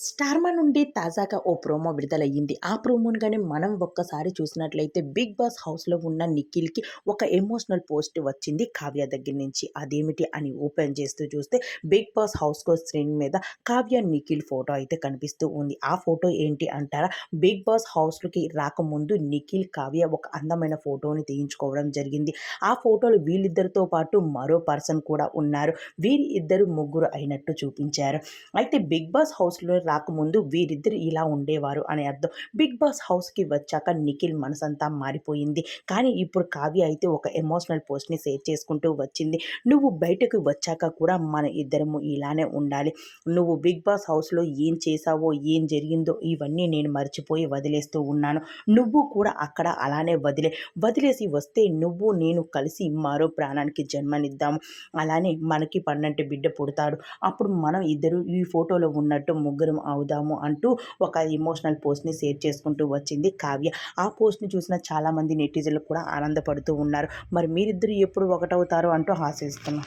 స్టార్మా నుండి తాజాగా ఓ ప్రోమో విడుదలయ్యింది. ఆ ప్రోమోను కానీ మనం ఒక్కసారి చూసినట్లయితే 'బిగ్ బాస్' హౌస్‌లో ఉన్న నిఖిల్‌కి ఒక ఎమోషనల్ పోస్ట్ వచ్చింది కావ్య దగ్గర నుంచి. అదేమిటి అని ఓపెన్ చేస్తూ చూస్తే 'బిగ్ బాస్' హౌస్‌కో స్క్రీన్ మీద కావ్య, నిఖిల్ ఫోటో అయితే కనిపిస్తూ ఉంది. ఆ ఫోటో ఏంటి అంటారా? 'బిగ్ బాస్' హౌస్‌లోకి రాకముందు నిఖిల్, కావ్య ఒక అందమైన ఫోటోని తీయించుకోవడం జరిగింది. ఆ ఫోటోలో వీళ్ళిద్దరితో పాటు మరో పర్సన్ కూడా ఉన్నారు. వీరి ఇద్దరు ముగ్గురు అయినట్టు చూపించారు. అయితే 'బిగ్ బాస్' హౌస్ హౌస్‌లో రాకముందు వీరిద్దరు ఇలా ఉండేవారు అని అర్థం. 'బిగ్ బాస్' హౌస్‌కి వచ్చాక నిఖిల్ మనసంతా మారిపోయింది. కానీ ఇప్పుడు కావ్య అయితే ఒక ఎమోషనల్ పోస్ట్‌ని షేర్ చేసుకుంటూ వచ్చింది. నువ్వు బయటకు వచ్చాక కూడా మన ఇద్దరము ఇలానే ఉండాలి. నువ్వు 'బిగ్ బాస్' హౌస్‌లో ఏం చేశావో, ఏం జరిగిందో ఇవన్నీ నేను మర్చిపోయి వదిలేస్తూ ఉన్నాను. నువ్వు కూడా అక్కడ అలానే వదిలే. వదిలేసి వస్తే నువ్వు నేను కలిసి మరో ప్రాణానికి జన్మనిద్దాము. అలానే మనకి పన్నంటి బిడ్డ పుడతాడు. అప్పుడు మనం ఇద్దరు ఈ ఫోటోలో ఉన్నట్టు ముగ్గురం అవుదాము అంటూ ఒక ఎమోషనల్ పోస్ట్‌ని షేర్ చేసుకుంటూ వచ్చింది కావ్య. ఆ పోస్ట్‌ని చూసిన చాలామంది నెటిజన్లు కూడా ఆనందపడుతూ ఉన్నారు. మరి మీరిద్దరు ఎప్పుడు ఒకటవుతారు అంటూ ఆశిస్తున్నాం.